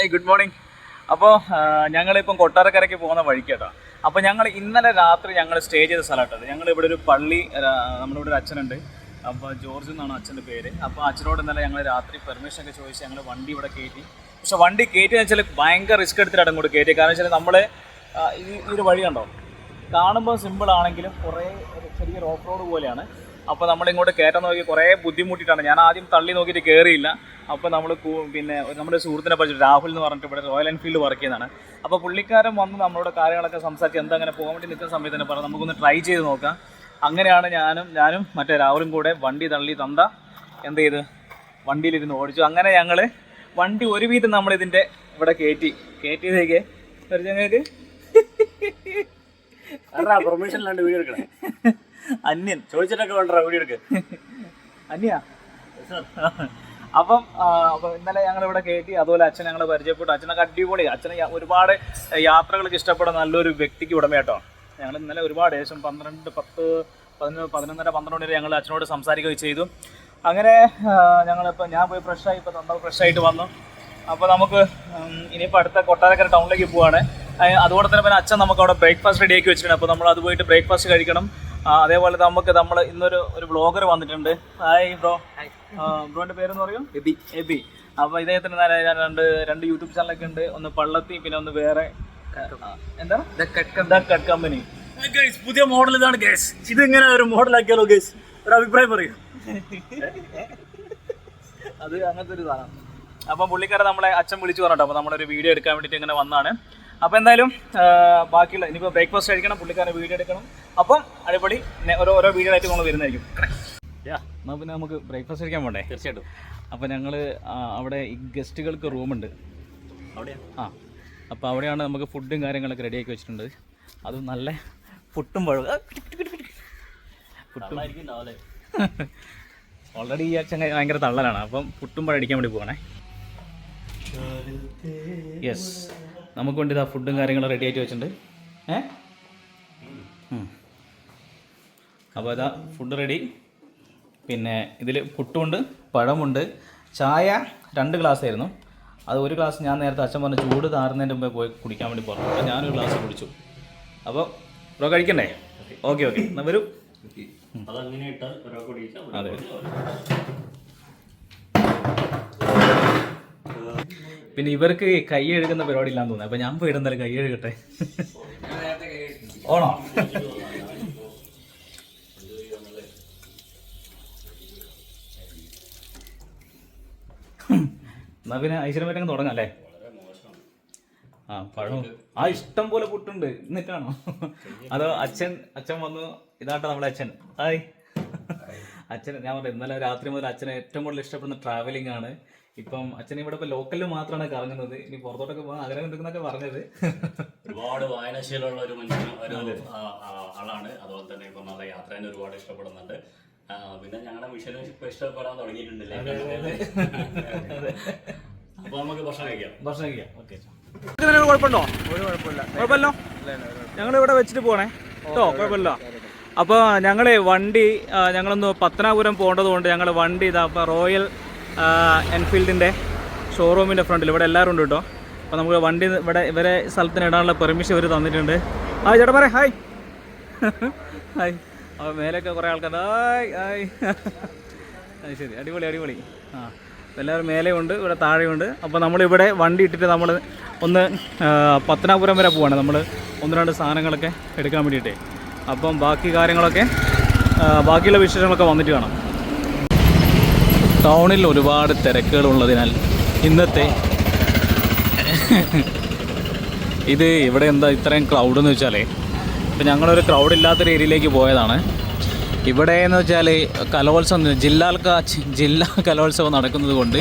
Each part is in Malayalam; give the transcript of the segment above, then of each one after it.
ഏയ് ഗുഡ് മോർണിംഗ് അപ്പോൾ ഞങ്ങളിപ്പം കൊട്ടാരക്കരയ്ക്ക് പോകുന്ന വഴിക്കേട്ടോ. അപ്പോൾ ഞങ്ങൾ ഇന്നലെ രാത്രി ഞങ്ങൾ സ്റ്റേ ചെയ്ത സ്ഥലമായിട്ടത് ഞങ്ങൾ ഇവിടെ ഒരു പള്ളി നമ്മുടെ ഇവിടെ ഒരു അച്ഛനുണ്ട്. അപ്പോൾ ജോർജ് എന്നാണ് അച്ഛന്റെ പേര്. അപ്പോൾ അച്ഛനോട് ഇന്നലെ ഞങ്ങൾ രാത്രി പെർമിഷൻ ഒക്കെ ചോദിച്ച് ഞങ്ങൾ വണ്ടി ഇവിടെ കയറ്റി. പക്ഷെ വണ്ടി കയറ്റിയെന്ന് വെച്ചാൽ ഭയങ്കര റിസ്ക് എടുത്തിട്ടാണ് ഇങ്ങോട്ട് കയറ്റി കാരണം വെച്ചാൽ നമ്മൾ ഈ ഒരു വഴി കണ്ടോ? കാണുമ്പോൾ സിമ്പിൾ ആണെങ്കിലും കുറേ ചെറിയ ഓഫ് റോഡ് പോലെയാണ്. അപ്പോൾ നമ്മളിങ്ങോട്ട് കയറ്റാൻ നോക്കി കുറേ ബുദ്ധിമുട്ടിയിട്ടാണ്. ഞാൻ ആദ്യം തള്ളി നോക്കിയിട്ട് കയറിയില്ല അപ്പോൾ നമ്മൾ പിന്നെ നമ്മുടെ സുഹൃത്തിനെ പഠിച്ചു രാഹുൽ എന്ന് പറഞ്ഞിട്ട് ഇവിടെ റോയൽ എൻഫീൽഡ് വർക്ക് ചെയ്യുന്നതാണ്. അപ്പോൾ പുള്ളിക്കാരൻ വന്ന് നമ്മളോട് കാര്യങ്ങളൊക്കെ സംസാരിച്ച് എന്താ അങ്ങനെ പോകാൻ വേണ്ടി നിൽക്കുന്ന സമയത്ത് തന്നെ പറഞ്ഞു നമുക്കൊന്ന് ട്രൈ ചെയ്ത് നോക്കാം. അങ്ങനെയാണ് ഞാനും ഞാനും മറ്റേ രാഹുലും കൂടെ വണ്ടി തള്ളി തന്ത എന്ത് ചെയ്ത്? വണ്ടിയിലിരുന്ന് ഓടിച്ചു. അങ്ങനെ ഞങ്ങൾ വണ്ടി ഒരു ഒരുവിധം നമ്മളിതിന്റെ ഇവിടെ കയറ്റി കയറ്റിയതേക്ക് ഒരു ഞങ്ങൾക്ക് പെർമിഷൻ ഇല്ലാണ്ട് വീഡിയോ എടുക്കണേ. അന്യൻ. ചോദിച്ചിട്ടൊക്കെ വേണ്ട വീഡിയോ എടുക്ക്. അന്യ. അപ്പം ഇന്നലെ ഞങ്ങൾ ഇവിടെ കയറ്റി അതുപോലെ അച്ഛൻ ഞങ്ങൾ പരിചയപ്പെട്ടു. അച്ഛനൊക്കെ അടിപൊളി. അച്ഛന് ഒരുപാട് യാത്രകൾക്ക് ഇഷ്ടപ്പെടുന്ന നല്ലൊരു വ്യക്തിക്ക് ഉടമയാട്ടോ. ഞങ്ങൾ ഇന്നലെ ഒരുപാട് ഏകദേശം പന്ത്രണ്ട് പത്ത് പതിനൊന്ന് പതിനൊന്നര പന്ത്രണ്ട് വരെ ഞങ്ങൾ അച്ഛനോട് സംസാരിക്കുകയും ചെയ്തു. അങ്ങനെ ഞങ്ങളിപ്പോൾ ഞാൻ പോയി ഫ്രഷായി ഇപ്പോൾ തന്നാൽ ഫ്രഷായിട്ട് വന്നു. അപ്പോൾ നമുക്ക് ഇനിയിപ്പോൾ അടുത്ത കൊട്ടാരക്കര ടൗണിലേക്ക് പോവുകയാണ് അതുപോലെ തന്നെ പിന്നെ അച്ഛൻ നമുക്ക് അവിടെ ബ്രേക്ക്ഫാസ്റ്റ് റെഡിയാക്കി വെച്ചിട്ടുണ്ട്. അപ്പോൾ നമ്മൾ അത് പോയിട്ട് ബ്രേക്ക്ഫാസ്റ്റ് കഴിക്കണം. അതേപോലെ നമുക്ക് നമ്മൾ ഇന്നൊരു ഒരു ബ്ലോഗർ വന്നിട്ടുണ്ട്. ഹായ് ബ്രോ ബ്രോന്റെ പേരെന്ന് പറയും? എബി. എബി. അപ്പൊ ഇദ്ദേഹത്തിന് നേരെ ഞാൻ രണ്ട് രണ്ട് യൂട്യൂബ് ചാനലൊക്കെ ഉണ്ട്. ഒന്ന് പള്ളത്തി പിന്നെ ഒന്ന് വേറെ എന്താ? ദ കട്ട് കമ്പനി പുതിയ മോഡൽ ഇതാണ് ഗേസ് ഇത് ഇങ്ങനെ ഒരു മോഡൽ ആക്കിയാലോ ഗേസ് ഒരു അഭിപ്രായം പറയൂ. അത് അങ്ങനത്തെ ഒരു സാധനം. അപ്പം പുള്ളിക്കാരെ നമ്മളെ അച്ഛൻ വിളിച്ചു പറഞ്ഞിട്ടോ അപ്പോൾ നമ്മളൊരു വീഡിയോ എടുക്കാൻ വേണ്ടിയിട്ട് ഇങ്ങനെ വന്നാണ്. അപ്പോൾ എന്തായാലും ബാക്കിയുള്ള ഇനിയിപ്പോൾ ബ്രേക്ക്ഫാസ്റ്റ് കഴിക്കണം പുള്ളിക്കാരെ വീഡിയോ എടുക്കണം. അപ്പം അടിപൊളി ഓരോ ഓരോ വീഡിയോ ആയിട്ട് നമ്മൾ വരുന്നതായിരിക്കും. എന്നാൽ പിന്നെ നമുക്ക് ബ്രേക്ക്ഫാസ്റ്റ് കഴിക്കാൻ പോണ്ടേ? തീർച്ചയായിട്ടും. അപ്പോൾ ഞങ്ങൾ അവിടെ ഈ ഗസ്റ്റുകൾക്ക് റൂമുണ്ട്. അവിടെയാണ് ആ അപ്പോൾ അവിടെയാണ് നമുക്ക് ഫുഡും കാര്യങ്ങളൊക്കെ റെഡിയാക്കി വെച്ചിട്ടുണ്ട്. അതും നല്ല പുട്ടും പഴം പുട്ടും. ഓൾറെഡി ഈ അച്ഛൻ ഭയങ്കര തള്ളലാണ്. അപ്പം പുട്ടും പഴം അടിക്കാൻ വേണ്ടി പോകണേ യെസ് നമുക്ക് വേണ്ടി ഇതാ ഫുഡും കാര്യങ്ങളും റെഡി ആയിട്ട് വെച്ചിട്ടുണ്ട്. ഏ? അപ്പോൾ ഇതാ ഫുഡ് റെഡി പിന്നെ ഇതിൽ പുട്ടുമുണ്ട് പഴമുണ്ട് ചായ രണ്ട് ഗ്ലാസ് ആയിരുന്നു. അത് ഒരു ഗ്ലാസ് ഞാൻ നേരത്തെ അച്ഛൻ പറഞ്ഞ ചൂട് താറുന്നതിന്റെ മുമ്പേ പോയി കുടിക്കാൻ വേണ്ടി പറഞ്ഞു. അപ്പോൾ ഞാനൊരു ഗ്ലാസ് കുടിച്ചു. അപ്പോൾ ബ്രോ കഴിക്കണ്ടേ? ഓക്കെ. ഓക്കെ എന്നാൽ വരൂ. അതെ. പിന്നെ ഇവർക്ക് കൈ എഴുകുന്ന പരിപാടി ഇല്ലാന്ന് തോന്നുന്നു. അപ്പൊ ഞാൻ പോയിട്ട് എന്തായാലും കൈ എഴുകട്ടെ ഓണോ? എന്നാ പിന്നെ ഐശ്വര്യം തുടങ്ങാം അല്ലേ? ആ പഴം. ആ ഇഷ്ടം പോലെ പുട്ടുണ്ട്. എന്നിട്ടാണോ അതോ അച്ഛൻ അച്ഛൻ വന്നു. ഇതാട്ടോ നമ്മുടെ അച്ഛൻ. ഹായ്. അച്ഛൻ ഞാൻ പറഞ്ഞു ഇന്നലെ രാത്രി മുതൽ അച്ഛനെ ഏറ്റവും കൂടുതൽ ഇഷ്ടപ്പെടുന്ന ട്രാവലിംഗ് ആണ്. ഇപ്പം അച്ഛൻ ഇവിടെ ഇപ്പൊ ലോക്കലിൽ മാത്രമാണ് കറങ്ങുന്നത്. ഇനി പുറത്തോട്ടൊക്കെ പോകാൻ ആഗ്രഹം ഉണ്ടെന്നൊക്കെ പറഞ്ഞത്. ഒരുപാട് വായനാശീലമുള്ള ഒരു മനുഷ്യൻ ഒരു ആളാണ്. അതുപോലെ തന്നെ ഇപ്പൊ നല്ല യാത്രേനെ ഒരുപാട് ഇഷ്ടപ്പെടുന്നുണ്ട്. പിന്നെ ഞങ്ങളുടെ മിഷനും ഇപ്പൊ ഇഷ്ടപ്പെടാൻ തുടങ്ങിയിട്ടുണ്ടല്ലേ? അപ്പൊ നമുക്ക് ഭക്ഷണം കഴിക്കാം. ഭക്ഷണം കഴിക്കാം. ഓക്കെ കുഴപ്പമുണ്ടോ? ഒരു കുഴപ്പമില്ല. ഞങ്ങൾ ഇവിടെ വെച്ചിട്ട് പോണേ. കേട്ടോ കുഴപ്പമില്ല. അപ്പോൾ ഞങ്ങളെ വണ്ടി ഞങ്ങളൊന്ന് പത്തനാപുരം പോകേണ്ടതുകൊണ്ട് ഞങ്ങൾ വണ്ടി ഇതാ റോയൽ എൻഫീൽഡിന്റെ ഷോറൂമിന്റെ ഫ്രണ്ടിൽ ഇവിടെ എല്ലാവരും ഉണ്ട് കേട്ടോ. അപ്പോൾ നമുക്ക് വണ്ടി ഇവിടെ ഇവരെ സ്ഥലത്തിന് ഇടാനുള്ള പെർമിഷൻ ഇവർ തന്നിട്ടുണ്ട്. ആ ചേട്ടാ പറയാം. ഹായ്. ഹായ്. അപ്പോൾ മേലൊക്കെ കുറേ ആൾക്കാർ ഹായ് ഹായ്. അത് ശരി. അടിപൊളി അടിപൊളി. ആ എല്ലാവരും മേലെയുണ്ട് ഇവിടെ താഴെയുണ്ട് അപ്പോൾ നമ്മളിവിടെ വണ്ടി ഇട്ടിട്ട് നമ്മൾ ഒന്ന് പത്തനാപുരം വരെ പോവാണ്. നമ്മൾ ഒന്ന് രണ്ട് സാധനങ്ങളൊക്കെ എടുക്കാൻ വേണ്ടിയിട്ടേ. അപ്പം ബാക്കി കാര്യങ്ങളൊക്കെ ബാക്കിയുള്ള വിശേഷങ്ങളൊക്കെ വന്നിട്ട് കാണാം. ടൗണിൽ ഒരുപാട് തിരക്കുകളുള്ളതിനാൽ ഇന്നത്തെ ഇത് ഇവിടെ എന്താ ഇത്രയും ക്രൗഡ് എന്ന് വെച്ചാലേ? ഇപ്പം ഞങ്ങളൊരു ക്ലൗഡ് ഇല്ലാത്തൊരു ഏരിയയിലേക്ക് പോയതാണ്. ഇവിടെ എന്ന് വെച്ചാൽ കലോത്സവം ജില്ലാ ജില്ലാ കലോത്സവം നടക്കുന്നത് കൊണ്ട്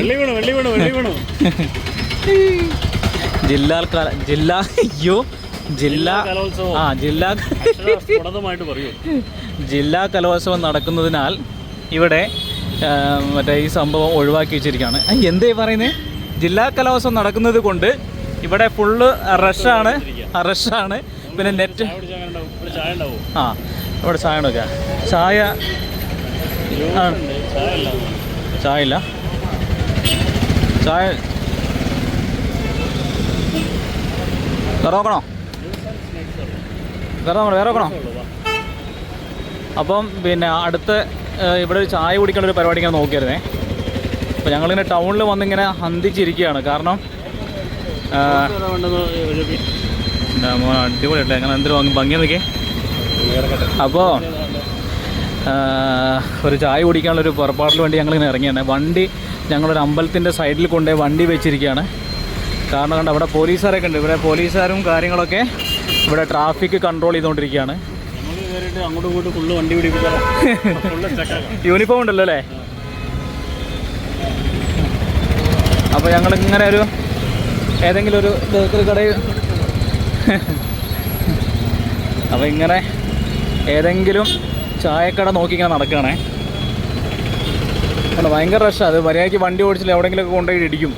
ജില്ലാ ജില്ലാ അയ്യോ ജില്ലാ കലോത്സവം. ആ ജില്ലാ ജില്ലാ കലോത്സവം നടക്കുന്നതിനാൽ ഇവിടെ മറ്റേ ഈ സംഭവം ഒഴിവാക്കി വെച്ചിരിക്കുകയാണ്. എന്തേ പറയുന്നത് ജില്ലാ കലോത്സവം നടക്കുന്നത് കൊണ്ട് ഇവിടെ ഫുള്ള് റഷാണ് റഷാണ് പിന്നെ നെറ്റ് ആ ഇവിടെ ചായ ഉണ്ടോ ചായ ചായ ഇല്ല. ചായ വേറെ നോക്കണോ? വേറെ നോക്കണോ? അപ്പം പിന്നെ അടുത്ത ഇവിടെ ഒരു ചായ കുടിക്കേണ്ട ഒരു പരിപാടി ഇങ്ങനെ നോക്കിയായിരുന്നേ അപ്പോൾ ഞങ്ങളിങ്ങനെ ടൗണിൽ വന്നിങ്ങനെ ഹന്തിച്ചിരിക്കുകയാണ് കാരണം അടിപൊളിയല്ലേ അങ്ങനെ എന്തൊരു ഭംഗി നോക്കിയേ അപ്പോൾ ഒരു ചായ കുടിക്കാനുള്ള ഒരു പുറപ്പാടിന് വേണ്ടി ഞങ്ങളിങ്ങനെ ഇറങ്ങിയാണ് വണ്ടി ഞങ്ങളൊരു അമ്പലത്തിന്റെ സൈഡിൽ കൊണ്ടുപോയി വണ്ടി വെച്ചിരിക്കുകയാണ്. കാരണം കണ്ട് അവിടെ പോലീസുകാരൊക്കെ ഉണ്ട്. ഇവിടെ പോലീസുകാരും കാര്യങ്ങളൊക്കെ ഇവിടെ ട്രാഫിക് കൺട്രോൾ ചെയ്തുകൊണ്ടിരിക്കുകയാണ്. യൂണിഫോം ഉണ്ടല്ലോ അല്ലേ? അപ്പോൾ ഞങ്ങൾ ഇങ്ങനെ ഒരു ഏതെങ്കിലും ഒരു ബേക്കറി കടയിൽ അപ്പോൾ ഇങ്ങനെ ഏതെങ്കിലും ചായക്കട നോക്കി ഇങ്ങനെ നടക്കുകയാണേ. അല്ല ഭയങ്കര റഷാണ് അത് മര്യാദയ്ക്ക് വണ്ടി ഓടിച്ചില്ല എവിടെയെങ്കിലുമൊക്കെ കൊണ്ടുപോയി ഇടിക്കും.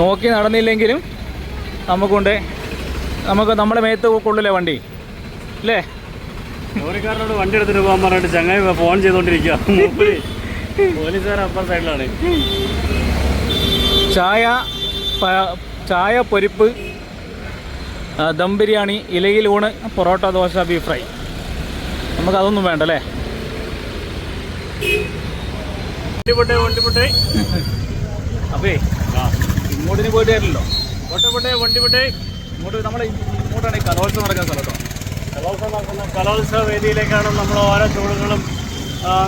നോക്കി നടന്നില്ലെങ്കിലും നമുക്കൊണ്ട്. നമുക്ക് നമ്മുടെ മേത്ത് കൊള്ളില്ലേ വണ്ടി? അല്ലേ ലോറിക്കാരനോട് വണ്ടി എടുത്തിട്ട് പോകാൻ പറഞ്ഞിട്ട് ചങ്ങായി ഫോൺ ചെയ്തോണ്ടിരിക്കുക പോലീസുകാർ അപ്പർ സൈഡിലാണ്. ചായ ചായ പൊരിപ്പ് ദം ബിരിയാണി ഇലയിൽ ഊണ് പൊറോട്ട ദോശ ബീഫ് ഫ്രൈ നമുക്ക് അതൊന്നും വേണ്ട അല്ലേ വണ്ടി പൊട്ടേ വണ്ടി പൊട്ടേ അപ്പേ ഇങ്ങോട്ടിന് പോയിട്ട് വരില്ലല്ലോ പൊട്ടെ പൊട്ടെ വണ്ടി പൊട്ടേ ഇങ്ങോട്ട് നമ്മുടെ ഇങ്ങോട്ടാണ് കലോത്സവം നടക്കാൻ സ്ഥലം കേട്ടോ. കലോത്സവം നടക്കുന്ന കലോത്സവ വേദിയിലേക്കാണ് നമ്മൾ ഓരോ ചൂടുകളും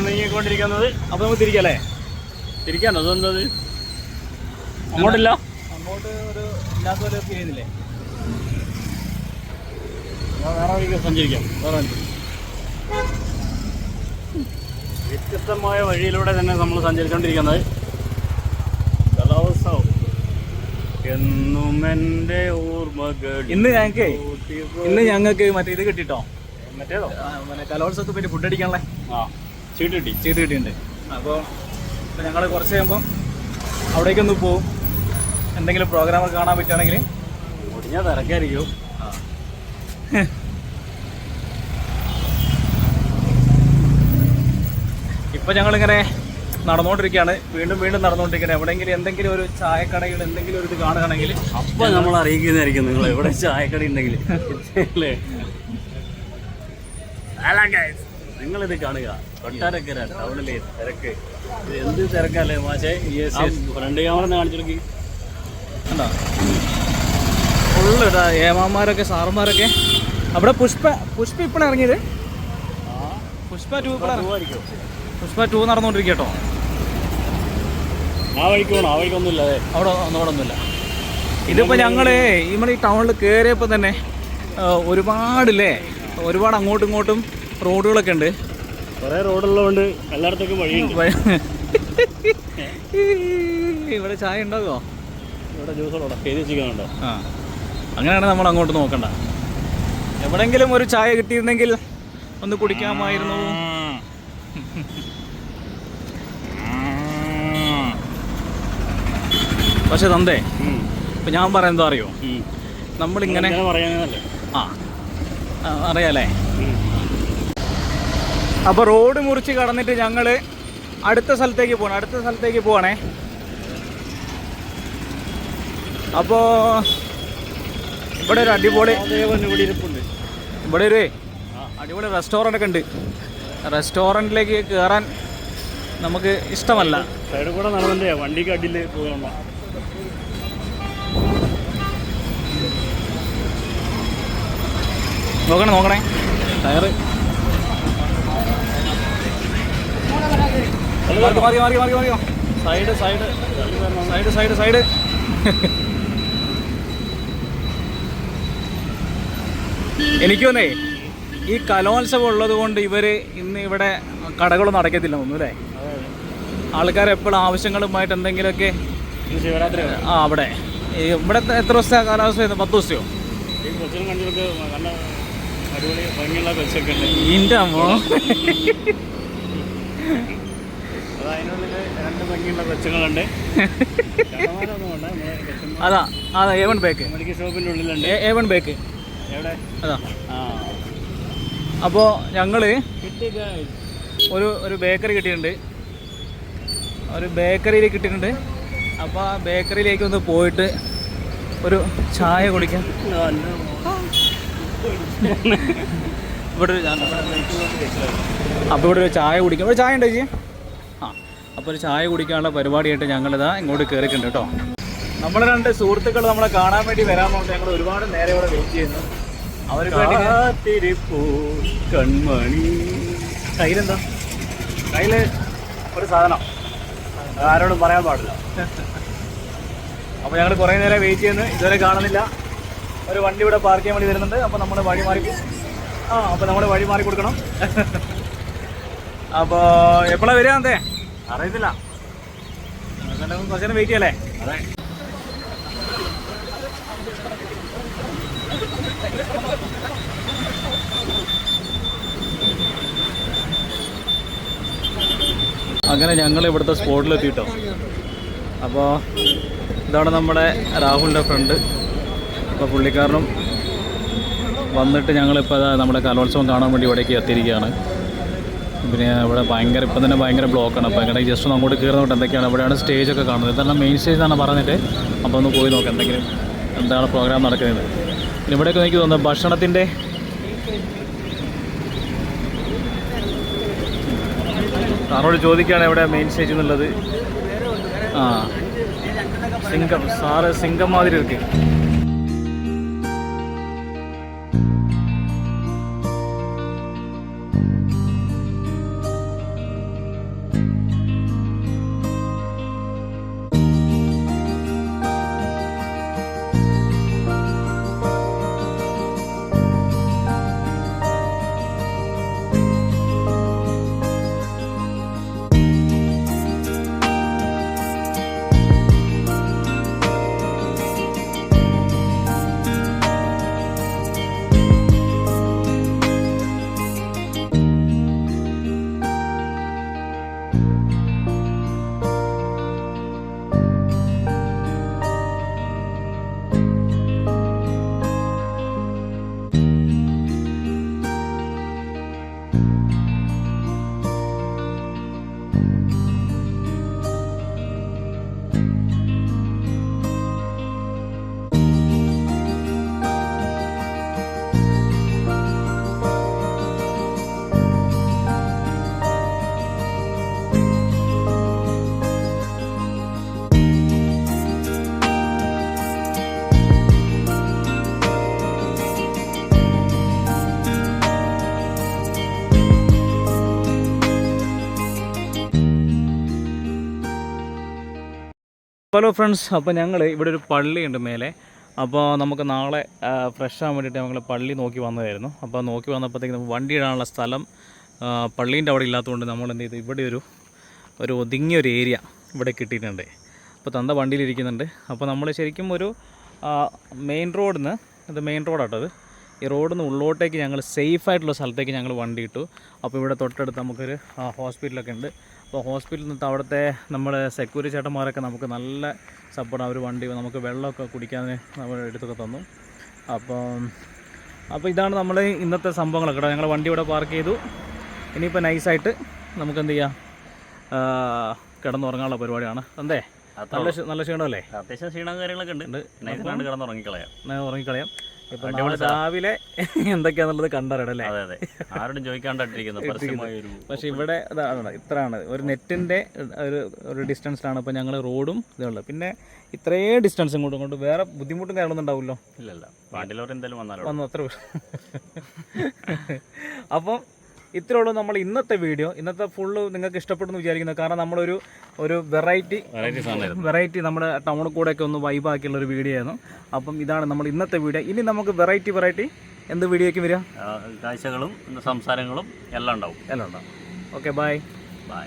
നീങ്ങിക്കൊണ്ടിരിക്കുന്നത്. അപ്പോൾ നമുക്ക് തിരിക്കല്ലേ? തിരിക്കാനോ? അതെന്തത് അങ്ങോട്ടില്ല? അങ്ങോട്ട് ഒരു ഇല്ലാത്ത പോലെ ചെയ്യുന്നില്ലേ? വേറെ വഴിക്ക് സഞ്ചരിക്കാം. വേറെ വണ്ടി. വ്യത്യസ്തമായ വഴിയിലൂടെ തന്നെ നമ്മൾ സഞ്ചരിച്ചുകൊണ്ടിരിക്കുന്നത് കലോത്സവം. എന്നും എന്റെ ഓർമ്മകൾ ഇന്ന് ഞങ്ങൾക്ക് ഇന്ന് ഞങ്ങൾക്ക് മറ്റേ ഇത് കിട്ടിട്ടോ? മറ്റേതോ? മറ്റേ കലോത്സവത്തെ പറ്റി ഫുഡ് അടിക്കാനുള്ള. ആ ചീട്ട് കിട്ടി. ചീട്ട് കിട്ടിയിട്ടുണ്ട്. അപ്പോൾ ഞങ്ങൾ കുറച്ച് കഴിയുമ്പം അവിടേക്കൊന്ന് പോവും. എന്തെങ്കിലും പ്രോഗ്രാമൊക്കെ കാണാൻ പറ്റുകയാണെങ്കിൽ ഒടിഞ്ഞാൽ തിരക്കായിരിക്കും. ഇപ്പം ഞങ്ങളിങ്ങനെ നടന്നുകൊണ്ടിരിക്കുകയാണ്. വീണ്ടും വീണ്ടും നടന്നുകൊണ്ടിരിക്കുകയാണ്. എവിടെയെങ്കിലും എന്തെങ്കിലും ഒരു ചായക്കടയിൽ എന്തെങ്കിലും ഒരു ഇത് കാണുകയാണെങ്കിൽ അപ്പൊ നമ്മൾ അറിയിക്കുന്നതായിരിക്കും നിങ്ങൾ എവിടെ ചായക്കട ഉണ്ടെങ്കിൽ. നിങ്ങൾ ഇത് കാണുക. കൊട്ടാരക്കര ടൗണിലെ തിരക്ക്. ഇത് എന്ത് തിരക്കല്ലേ മാഷേ? ഫ്രണ്ട് ക്യാമറ കാണിച്ചു എന്താ ഫുള്ള് ഇടാ ഏമാന്മാരൊക്കെ സാറന്മാരൊക്കെ. അവിടെ പുഷ്പ പുഷ്പ ഇപ്പോഴാണ് ഇറങ്ങിയത്? പുഷ്പ ടൂ ഇപ്പോഴാണ് പുഷ്പ ടൂ നടന്നുകൊണ്ടിരിക്കട്ടോ കേട്ടോ. ആ വഴിക്ക് പോകണം ആ വഴിക്കൊന്നുമില്ല അതെ. അവിടെ ഒന്നുകൂടൊന്നുമില്ല ഇതിപ്പോൾ ഞങ്ങൾ നമ്മൾ ഈ ടൗണിൽ കയറിയപ്പോൾ തന്നെ ഒരുപാടില്ലേ? ഒരുപാട് അങ്ങോട്ടും ഇങ്ങോട്ടും റോഡുകളൊക്കെ ഉണ്ട്. കുറേ റോഡുള്ളതുകൊണ്ട് എല്ലായിടത്തേക്കും വഴിയുണ്ട്. ഇവിടെ ചായ ഉണ്ടാകുമോ ഇവിടെ ജ്യൂസുകളോടെ എഴുതി വെച്ചിരിക്കുന്നുണ്ടോ ആ. അങ്ങനെയാണ് നമ്മൾ അങ്ങോട്ട് നോക്കണ്ട. എവിടെങ്കിലും ഒരു ചായ കിട്ടിയിരുന്നെങ്കിൽ ഒന്ന് കുടിക്കാമായിരുന്നു. പക്ഷെ തന്തേ ഇപ്പം ഞാൻ പറയുന്നത് അറിയോ? നമ്മളിങ്ങനെ ആ. അറിയാലേ? അപ്പോൾ റോഡ് മുറിച്ച് കടന്നിട്ട് ഞങ്ങൾ അടുത്ത സ്ഥലത്തേക്ക് പോകണം അടുത്ത സ്ഥലത്തേക്ക് പോവാണേ. അപ്പോൾ ഇവിടെ ഒരു അടിപൊളി ഇവിടെ ഒരു അടിപൊളി റെസ്റ്റോറന്റ് ഒക്കെ ഉണ്ട്. റെസ്റ്റോറന്റിലേക്ക് കയറാൻ നമുക്ക് ഇഷ്ടമല്ല. സൈഡിൽ കൂടെ നടന്നില്ലേ വണ്ടിക്ക് അടിയിൽ പോകണ്ട നോക്കണേ നോക്കണേ. ടയറ്. മാറി മാറി മാറി മാറി മാറിയോ side side. Side side side. എനിക്കൊന്നേ ഈ കലോത്സവം ഉള്ളത് കൊണ്ട് ഇവർ ഇന്ന് ഇവിടെ കടകളൊന്നും അടയ്ക്കത്തില്ല ഒന്നും അല്ലേ? ആൾക്കാർ എപ്പോഴും ആവശ്യങ്ങളുമായിട്ട് എന്തെങ്കിലുമൊക്കെ ശിവരാത്രി ആ അവിടെ. ഇവിടെ എത്ര ദിവസത്തെ കാലാവസ്ഥ പത്ത് ദിവസത്തെയോ അടിപൊളി ഭംഗിയുള്ള കൊച്ചൊക്കെ ഉണ്ട്. ഇന്റെ അമ്മോ? അത് അതിനുള്ളിൽ രണ്ട് ഭംഗിയുള്ള കൊച്ചുങ്ങളുണ്ട്. കാണാനൊന്നും വേണ്ട അതാ അതാ എ വൺ ബേക്ക് മെഡിക്കൽ ഷോപ്പിന്റെ ഉള്ളിലുണ്ട്. എ വൺ ബേക്ക് എവിടെ? അതാ. ആ. അപ്പോൾ ഞങ്ങൾ. ഒരു ഒരു ബേക്കറി കിട്ടിയിട്ടുണ്ട്. ഒരു ബേക്കറിയിൽ കിട്ടിയിട്ടുണ്ട്. അപ്പോൾ ആ ബേക്കറിയിലേക്ക് ഒന്ന് പോയിട്ട് ഒരു ചായ കുടിക്കാൻ ഇവിടെ ഒരു അപ്പോൾ ഇവിടെ ഒരു ചായ കുടിക്കാം. ഒരു ചായ ഉണ്ടോ ചേച്ചി? ആ അപ്പോൾ ഒരു ചായ കുടിക്കാനുള്ള പരിപാടിയായിട്ട് ഞങ്ങളിതാ ഇങ്ങോട്ട് കയറിയിട്ടുണ്ട് കേട്ടോ. നമ്മൾ രണ്ട് സുഹൃത്തുക്കൾ നമ്മളെ കാണാൻ വേണ്ടി വരാൻ വേണ്ടി ഞങ്ങൾ ഒരുപാട് നേരെ ഇവിടെ വെയിറ്റ് ചെയ്യുന്നു. അവർ വേണ്ടി കൺമണി. കയ്യിലെന്താ? കയ്യിൽ ഒരു സാധനം. ആരോടും പറയാൻ പാടില്ല. അപ്പോൾ ഞങ്ങൾ കുറേ നേരം വെയിറ്റ് ചെയ്യുന്നു. ഇതുവരെ കാണുന്നില്ല. ഒരു വണ്ടി ഇവിടെ പാർക്ക് ചെയ്യാൻ വേണ്ടി വരുന്നുണ്ട്. അപ്പോൾ നമ്മൾ വഴി മാറി ആ അപ്പോൾ നമ്മൾ വഴി മാറി കൊടുക്കണം. അപ്പോൾ എപ്പോഴാണ് വരിക അന്തേ അറിയത്തില്ല. കുറച്ച് നേരം വെയിറ്റ് ചെയ്യല്ലേ അതെ. അങ്ങനെ ഞങ്ങൾ ഇവിടുത്തെ സ്പോട്ടിലെത്തിയിട്ടോ അപ്പോൾ ഇതാണ് നമ്മുടെ രാഹുലിന്റെ ഫ്രണ്ട് അപ്പോൾ പുള്ളിക്കാരനും വന്നിട്ട് ഞങ്ങളിപ്പോൾ അതാ നമ്മുടെ കലോത്സവം കാണാൻ വേണ്ടി ഇവിടേക്ക് എത്തിയിരിക്കുകയാണ്. പിന്നെ ഇവിടെ ഭയങ്കര ഇപ്പം തന്നെ ഭയങ്കര ബ്ലോക്കാണ്. അപ്പോൾ അങ്ങനെ ജസ്റ്റ് ഒന്ന് അങ്ങോട്ട് കയറുന്നോട്ട് എന്തൊക്കെയാണ്? ഇവിടെയാണ് സ്റ്റേജൊക്കെ കാണുന്നത്. ഇതെല്ലാം മെയിൻ സ്റ്റേജ് എന്നാണ് പറഞ്ഞിട്ട് അപ്പോൾ ഒന്ന് പോയി നോക്കാം എന്തെങ്കിലും എന്താണ് പ്രോഗ്രാം നടക്കുന്നത്. പിന്നെ ഇവിടെയൊക്കെ എനിക്ക് തോന്നുന്നു ഭക്ഷണത്തിന്റെ സാറോട് ചോദിക്കുകയാണ് എവിടെ മെയിൻ സ്റ്റേജ് എന്നുള്ളത്. ആ. സിംഗം സാറ് സിംഗം മാതിരി ഹലോ ഫ്രണ്ട്സ് അപ്പോൾ ഞങ്ങൾ ഇവിടെ ഒരു പള്ളിയുണ്ട് മേലെ. അപ്പോൾ നമുക്ക് നാളെ ഫ്രഷ് ആകാൻ വേണ്ടിയിട്ട് ഞങ്ങൾ പള്ളി നോക്കി വന്നതായിരുന്നു. അപ്പോൾ നോക്കി വന്നപ്പോഴത്തേക്ക് നമുക്ക് വണ്ടി ഇടാനുള്ള സ്ഥലം പള്ളീന്റെ അവിടെ ഇല്ലാത്തതുകൊണ്ട് നമ്മൾ എന്ത് ചെയ്തു? ഇവിടെ ഒരു ഒരു ഒതുങ്ങിയ ഒരു ഏരിയ ഇവിടെ കിട്ടിയിട്ടുണ്ട്. അപ്പോൾ തന്ത വണ്ടിയിലിരിക്കുന്നുണ്ട് അപ്പോൾ നമ്മൾ ശരിക്കും ഒരു മെയിൻ റോഡിൽ നിന്ന് ഇത് മെയിൻ റോഡാട്ടത് ഈ റോഡിൽ നിന്ന് ഉള്ളോട്ടേക്ക് ഞങ്ങൾ സേഫ് ആയിട്ടുള്ള സ്ഥലത്തേക്ക് ഞങ്ങൾ വണ്ടി ഇട്ടു. അപ്പോൾ ഇവിടെ തൊട്ടടുത്ത് നമുക്കൊരു ഹോസ്പിറ്റലൊക്കെ ഉണ്ട്. അപ്പോൾ ഹോസ്പിറ്റലിൽ നിന്ന് അവിടുത്തെ നമ്മുടെ സെക്യൂരിറ്റി ചേട്ടന്മാരൊക്കെ നമുക്ക് നല്ല സപ്പോർട്ട് അവർ വണ്ടി നമുക്ക് വെള്ളമൊക്കെ കുടിക്കാൻ നമ്മൾ എടുത്തൊക്കെ തന്നു. അപ്പം അപ്പോൾ ഇതാണ് നമ്മൾ ഇന്നത്തെ സംഭവങ്ങൾ കേട്ടോ. ഞങ്ങൾ വണ്ടി ഇവിടെ പാർക്ക് ചെയ്തു. ഇനിയിപ്പോൾ നൈസായിട്ട് നമുക്ക് എന്ത് ചെയ്യാം? കിടന്നുറങ്ങാനുള്ള പരിപാടിയാണ്. എന്തേ? നല്ല നല്ല ക്ഷീണമല്ലേ? അത്യാവശ്യം ക്ഷീണം കാര്യങ്ങളൊക്കെ ഉണ്ട്. കിടന്നുറങ്ങിക്കളയാം. ഉറങ്ങിക്കളയാം. രാവിലെ എന്തൊക്കെയാന്നുള്ളത് കണ്ടറിയടല്ലേ അതെ അതെ. ആരോടും ചോദിക്കാണ്ടിരിക്കുന്നു പക്ഷെ ഇവിടെ ഇത്രയാണ്. ഒരു നെറ്റിന്റെ ഒരു ഒരു ഡിസ്റ്റൻസിലാണ് ഇപ്പൊ ഞങ്ങൾ റോഡും ഇതുള്ളത്. പിന്നെ ഇത്രേ ഡിസ്റ്റൻസ് ഇങ്ങോട്ടും ഇങ്ങോട്ട് വേറെ ബുദ്ധിമുട്ടും കാര്യങ്ങളൊന്നും ഉണ്ടാവില്ലോ ഇല്ലല്ല. പാണ്ടിലോർ എന്തായാലും വന്നാലോ വന്നു അത്ര അപ്പം ഇത്രേ ഉള്ളൂ നമ്മൾ ഇന്നത്തെ വീഡിയോ ഇന്നത്തെ ഫുള്ള് നിങ്ങൾക്ക് ഇഷ്ടപ്പെടുന്നു വിചാരിക്കുന്നത് കാരണം നമ്മളൊരു ഒരു വെറൈറ്റി വെറൈറ്റി നമ്മുടെ ടൗണിൽ കൂടെ ഒക്കെ ഒന്ന് വൈബാക്കിയുള്ള ഒരു വീഡിയോ ആയിരുന്നു. അപ്പം ഇതാണ് നമ്മൾ ഇന്നത്തെ വീഡിയോ ഇനി നമുക്ക് വെറൈറ്റി വെറൈറ്റി എന്ത് വീഡിയോയ്ക്ക് വരിക? കാഴ്ചകളും സംസാരങ്ങളും എല്ലാം ഉണ്ടാവും. എല്ലാം ഉണ്ടാവും. Okay bye bye